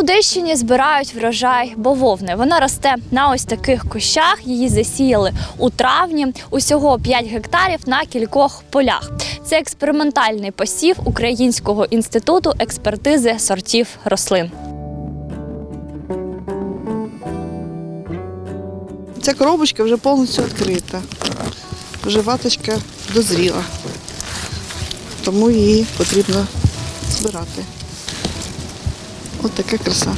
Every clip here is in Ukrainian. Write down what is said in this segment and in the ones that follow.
Одещині збирають врожай бавовни. Вона росте на ось таких кущах. Її засіяли у травні. Усього 5 гектарів на кількох полях. Це експериментальний посів Українського інституту експертизи сортів рослин. Ця коробочка вже повністю відкрита. Вже ваточка дозріла. Тому її потрібно збирати. Ось така краса.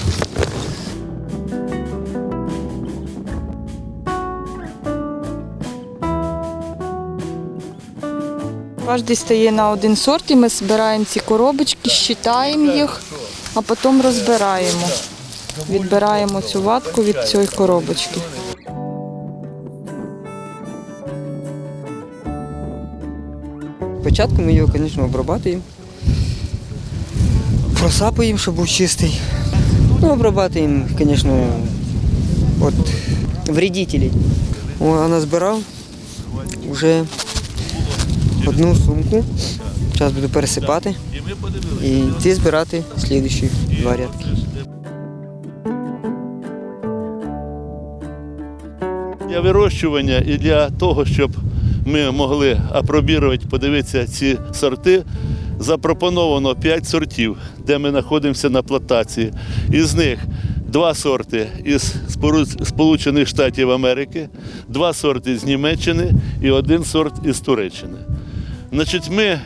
Кожен стає на один сорт, і ми збираємо ці коробочки, щитаємо їх, а потім розбираємо. Відбираємо цю ватку від цієї коробочки. Спочатку ми його, звісно, обрабатуємо. Просапуємо, щоб був чистий. Ну, обрабатуємо, звісно, від вредителей. О, а назбирав вже одну сумку. Зараз буду пересипати і йти збирати слідчі два рядки. Для вирощування і для того, щоб ми могли апробірувати, подивитися ці сорти, запропоновано 5 сортів, де ми знаходимося на плантації. Із них два сорти із Сполучених Штатів Америки, два сорти з Німеччини і один сорт із Туреччини. Значить, ми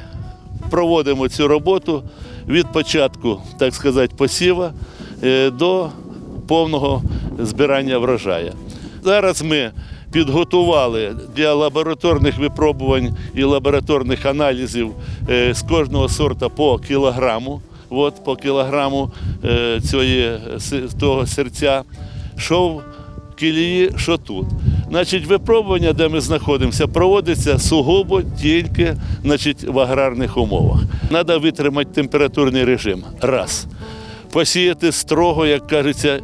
проводимо цю роботу від початку, так сказати, посіва е, до повного збирання врожая. Зараз ми підготували для лабораторних випробувань і лабораторних аналізів е, з кожного сорта по кілограму. От по кілограму е, цієї, е, того серця, що в кілії, що тут. Значить, випробування, де ми знаходимося, проводиться сугубо тільки значить, в аграрних умовах. Треба витримати температурний режим. Раз. Посіяти строго, як кажеться,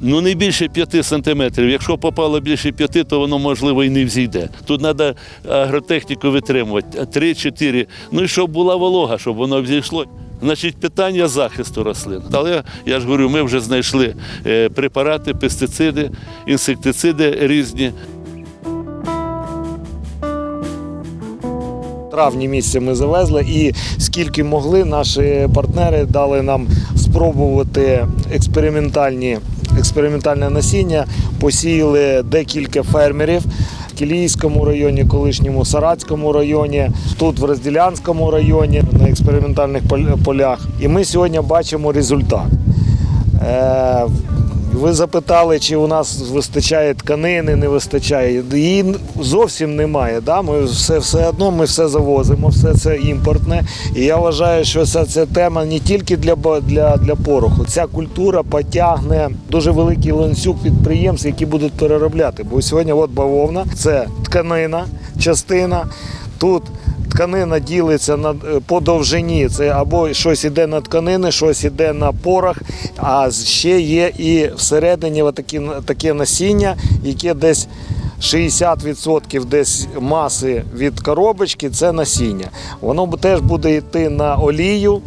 ну не більше 5 сантиметрів. Якщо попало більше 5, то воно можливо і не взійде. Тут треба агротехніку витримувати 3-4. Ну і щоб була волога, щоб воно взійшло. Значить, питання захисту рослин. Але я ж говорю, ми вже знайшли е, препарати, пестициди, інсектициди різні. травні місяці ми завезли, і скільки могли, наші партнери дали нам спробувати експериментальні, експериментальне насіння. Посіяли декілька фермерів. Кілійському районі, колишньому Саратському районі, тут в Розділянському районі на експериментальних пол- полях. І ми сьогодні бачимо результат. Ви запитали, чи у нас вистачає тканини, не вистачає. Її зовсім немає. Да? Ми все, все одно ми все завозимо, все це імпортне. І я вважаю, що ця, ця тема не тільки для, для, для пороху. Ця культура потягне дуже великий ланцюг підприємств, які будуть переробляти. Бо сьогодні от бавовна це тканина, частина. Тут тканина ділиться на, е, по довжині. Це або щось іде на тканини, щось іде на порох, а ще є і всередині такі, таке насіння, яке десь 60% десь маси від коробочки це насіння. Воно теж буде йти на олію